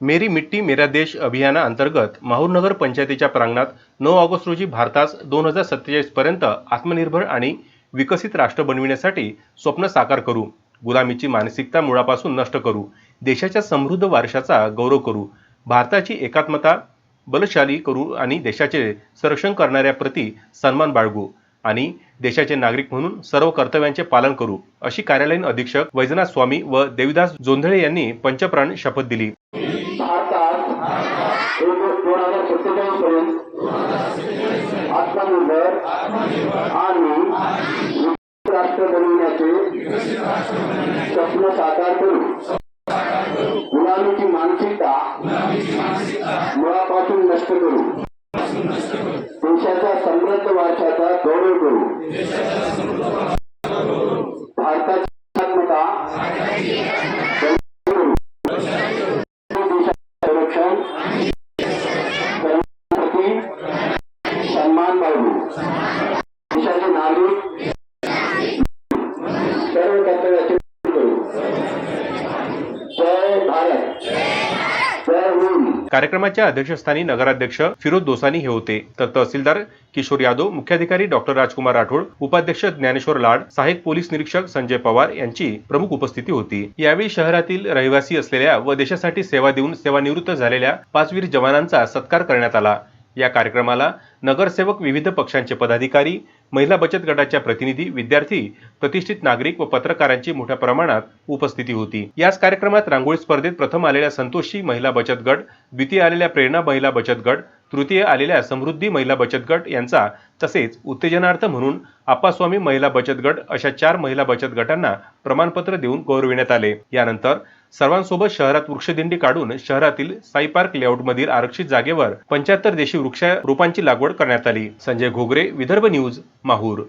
मेरी मिट्टी मेरा देश अभियानाअंतर्गत माहूर नगर पंचायतीच्या प्रांगणात नऊ ऑगस्ट रोजी भारतास दोन हजार सत्तेचाळीस पर्यंत आत्मनिर्भर आणि विकसित राष्ट्र बनविण्यासाठी स्वप्न साकार करू. गुलामीची मानसिकता मुळापासून नष्ट करू. देशाच्या समृद्ध वारशाचा गौरव करू. भारताची एकात्मता बलशाली करू आणि देशाचे संरक्षण करणाऱ्या प्रती सन्मान बाळगू आणि देशाचे नागरिक म्हणून सर्व कर्तव्यांचे पालन करू अशी कार्यालयीन अधीक्षक वैजनाथ स्वामी व देविदास जोंधळे यांनी पंचप्राण शपथ दिली. भारतात एक दोन हजार सत्तेचाळीस पर्यंत आत्मनिर्भर. आणि राष्ट्र बनविण्याचे स्वप्न साकार करू गुलामीची मानसिकता मुळापासून नष्ट करू देशाच्या समृद्ध वारशाचा गौरव करू सन्मान बाळगू देशाचे नागरिक सर्व कर्तव्याचे करू. जय भारत. जय हिंद. कार्यक्रमाच्या अध्यक्षस्थानी नगराध्यक्ष फिरोज दोसानी हे होते. तर तहसीलदार किशोर यादव मुख्याधिकारी डॉक्टर राजकुमार राठोड उपाध्यक्ष ज्ञानेश्वर लाड सहाय्यक पोलीस निरीक्षक संजय पवार यांची प्रमुख उपस्थिती होती. यावेळी शहरातील रहिवासी असलेल्या व देशासाठी सेवा देऊन सेवानिवृत्त झालेल्या पाचवीर जवानांचा सत्कार करण्यात आला. या कार्यक्रमाला नगरसेवक विविध पक्षांचे पदाधिकारी महिला बचत गटाच्या प्रतिनिधी विद्यार्थी प्रतिष्ठित नागरिक व पत्रकारांची मोठ्या प्रमाणात उपस्थिती होती. याच कार्यक्रमात रांगोळी स्पर्धेत प्रथम आलेल्या संतोषी महिला बचत गट द्वितीय आलेल्या प्रेरणा महिला बचत गट तृतीय आलेल्या समृद्धी महिला बचत गट यांचा तसेच उत्तेजनार्थ म्हणून आप्पास्वामी महिला बचत गट अशा चार महिला बचत गटांना प्रमाणपत्र देऊन गौरविण्यात आले. यानंतर सर्वांसोबत शहरात वृक्षदिंडी काढून शहरातील साई पार्क लेआउटमधील आरक्षित जागेवर पंच्याहत्तर देशी वृक्ष रोपांची लागवड करण्यात आली. संजय घोगरे विदर्भ न्यूज माहूर.